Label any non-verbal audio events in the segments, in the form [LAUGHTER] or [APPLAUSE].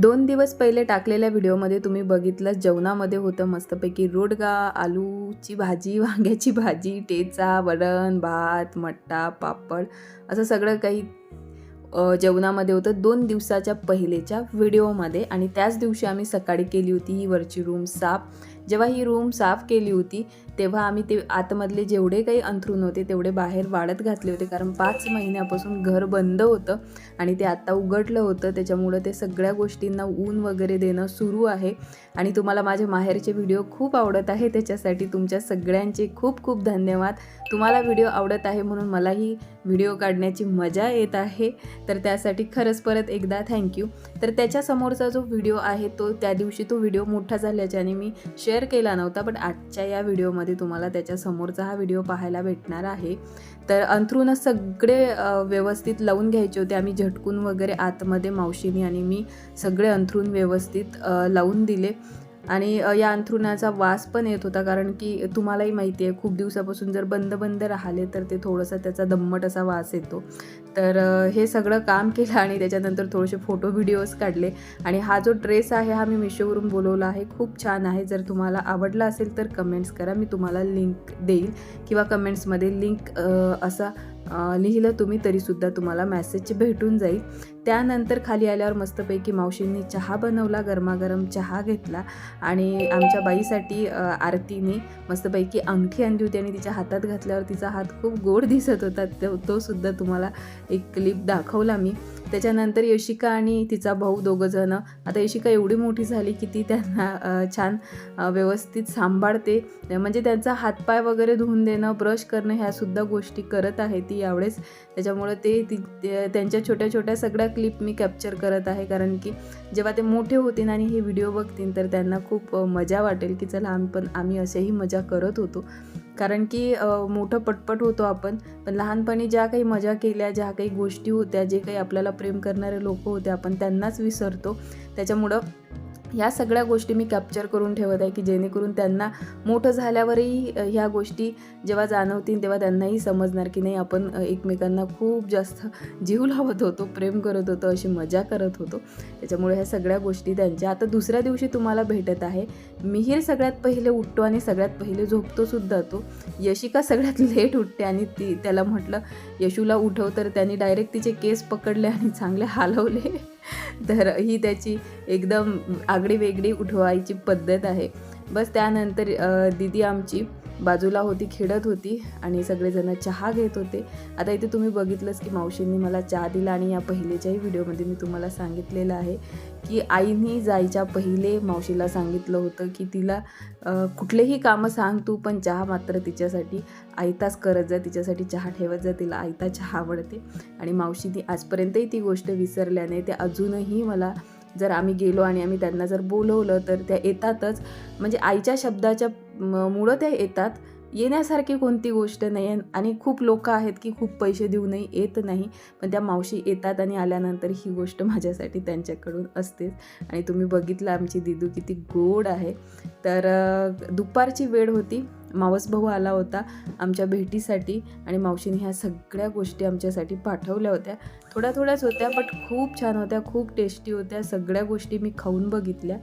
दोन दिवस पहिले टाकलेल्या व्हिडिओमध्ये तुम्ही बघितलं जेवणामध्ये होतं मस्तपैकी रोडगा आलूची भाजी [LAUGHS] वांग्याची भाजी टेचा वरण भात मट्टा पापड असं सगळं काही जेवणामध्ये होतं दोन दिवसाच्या पहिलेच्या व्हिडिओमध्ये. आणि त्याच दिवशी आम्ही सकाळी केली होती ही वरची रूम साफ. जेव्हा ही रूम साफ केली होती तेव्हा आम्ही ते आतमधले जेवढे काही अंथरून होते तेवढे बाहेर वाढत घातले होते. कारण पाच महिन्यापासून घर बंद होतं आणि ते आत्ता उघडलं होतं. त्याच्यामुळं ते सगळ्या गोष्टींना ऊन वगैरे देणं सुरू आहे. आणि तुम्हाला माझे माहेरचे व्हिडिओ खूप आवडत आहे. त्याच्यासाठी तुमच्या सगळ्यांचे खूप खूप धन्यवाद. तुम्हाला व्हिडिओ आवडत आहे म्हणून मलाही व्हिडिओ काढण्याची मजा येत आहे. तर त्यासाठी खरंच परत एकदा थँक्यू. तर त्याच्यासमोरचा जो व्हिडिओ आहे तो त्या दिवशी तो व्हिडिओ मोठा झाल्याच्याने मी शेअर केला नव्हता पण आजच्या या व्हिडिओमध्ये तुम्हाला त्याच्यासमोरचा हा व्हिडिओ पाहायला भेटणार आहे. तर अंथरूण सगळे व्यवस्थित लावून घ्यायचे होते. आम्ही झटकून वगैरे आतमध्ये मावशीनी आणि मी सगळे अंथरूण व्यवस्थित लावून दिले. आणि या अंथरुणाचा वास पण येत होता कारण की तुम्हालाही माहिती आहे खूप दिवसापासून जर बंद बंद राहिले तर ते थोडंसं त्याचा दम्मट असा वास येतो. तर हे सगळं काम केलं आणि त्याच्यानंतर थोडेसे फोटो व्हिडिओज काढले. आणि हा जो ड्रेस आहे हा मी मिशोवरून बोलवला आहे. खूप छान आहे. जर तुम्हाला आवडला असेल तर कमेंट्स करा. मी तुम्हाला लिंक देईल किंवा कमेंट्समध्ये लिंक असा लिहिलं तुम्ही तरीसुद्धा तुम्हाला मॅसेज भेटून जाईल. त्यानंतर खाली आल्यावर मस्तपैकी मावशींनी चहा बनवला गरमागरम चहा घेतला. आणि आमच्या बाईसाठी आरतीने मस्तपैकी अंगठी आणली होती आणि तिच्या हातात घातल्यावर तिचा हात खूप गोड दिसत होता. तो तो सुद्धा तुम्हाला एक क्लिप दाखवला मी. त्याच्यानंतर यशिका आणि तिचा भाऊ दोघंजणं. आता यशिका एवढी मोठी झाली की ती त्यांना छान व्यवस्थित सांभाळते. म्हणजे त्यांचा हातपाय वगैरे धुवून देणं ब्रश करणं ह्यासुद्धा गोष्टी करत आहे ती यावेळेस. त्याच्यामुळं ते ती त्यांच्या छोट्या छोट्या सगळ्या क्लिप मी कॅप्चर करत आहे. कारण की जेव्हा ते मोठे होतील आणि हे व्हिडिओ बघतील तर त्यांना खूप मजा वाटेल की चला आम्ही पण आम्ही असेही मजा करत होतो. कारण की मोठं पटपट होतो आपण. पण लहानपणी ज्या काही मजा केल्या ज्या काही गोष्टी होत्या जे काही आपल्याला प्रेम करणारे लोक होते आपण त्यांनाच विसरतो. त्याच्यामुळं ह्या सगळ्या गोष्टी मी कॅप्चर करून ठेवत आहे की जेणेकरून त्यांना मोठं झाल्यावरही ह्या गोष्टी जेव्हा जाणवतील तेव्हा त्यांनाही समजणार की नाही आपण एकमेकांना खूप जास्त जीव लावत होतो प्रेम करत होतो अशी मजा करत होतो. त्याच्यामुळे ह्या सगळ्या गोष्टी त्यांच्या. आता दुसऱ्या दिवशी तुम्हाला भेटत आहे. मिहीर सगळ्यात पहिले उठतो आणि सगळ्यात पहिले झोपतोसुद्धा तो. यशिका सगळ्यात [LAUGHS] लेट उठते आणि ती त्याला म्हटलं यशूला उठव. तर त्यांनी डायरेक्ट तिचे केस पकडले आणि चांगले हालवले. तर ही त्याची एकदम आगडी वेगळी उठवायची पद्धत आहे. बस त्यानंतर दिदी आमची बाजूला होती खेळत होती आणि सगळेजण चहा घेत होते. आता इथे तुम्ही बघितलंच की मावशींनी मला चहा दिला आणि या पहिलेच्याही व्हिडिओमध्ये मी तुम्हाला सांगितलेलं आहे की आईनी जायच्या पहिले मावशीला सांगितलं होतं की तिला कुठलेही कामं सांग तू पण चहा मात्र तिच्यासाठी आयताच करत जा तिच्यासाठी चहा ठेवत जा तिला आयता चहा आवडते. आणि मावशीने आजपर्यंतही ती गोष्ट विसरल्याने ते अजूनही मला जर आम्ही गेलो आणि आम्ही त्यांना जर बोलवलं तर त्या येतातच. म्हणजे आईच्या शब्दाच्या म- मुळं त्या येतात. येण्यासारखी कोणती गोष्ट नाही आहे आणि खूप लोक आहेत की खूप पैसे देऊनही येत नाही. पण त्या मावशी येतात आणि आल्यानंतर ही गोष्ट माझ्यासाठी त्यांच्याकडून असतेच. आणि तुम्ही बघितलं आमची दिदू किती गोड आहे. तर दुपारची वेळ होती. मावस भाऊ आला होता आमच्या भेटीसाठी आणि मावशीने ह्या सगळ्या गोष्टी आमच्यासाठी पाठवल्या होत्या. थोड्या थोड्याच होत्या बट खूप छान होत्या खूप टेस्टी होत्या सगळ्या गोष्टी मी खाऊन बघितल्या.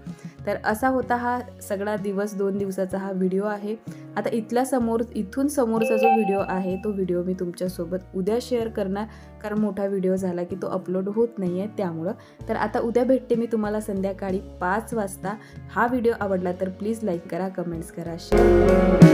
तर असा होता हा सगळा दिवस दोन दिवसाचा हा व्हिडिओ आहे. आता इथल्या समोर इथून समोरचा जो व्हिडिओ आहे तो व्हिडिओ मी तुमच्यासोबत उद्या शेअर करणार. कारण मोठा व्हिडिओ झाला की तो अपलोड होत नाही आहे त्यामुळं. तर आता उद्या भेटते मी तुम्हाला संध्याकाळी पाच वाजता. हा व्हिडिओ आवडला तर प्लीज लाईक करा कमेंट्स करा शेअर करा.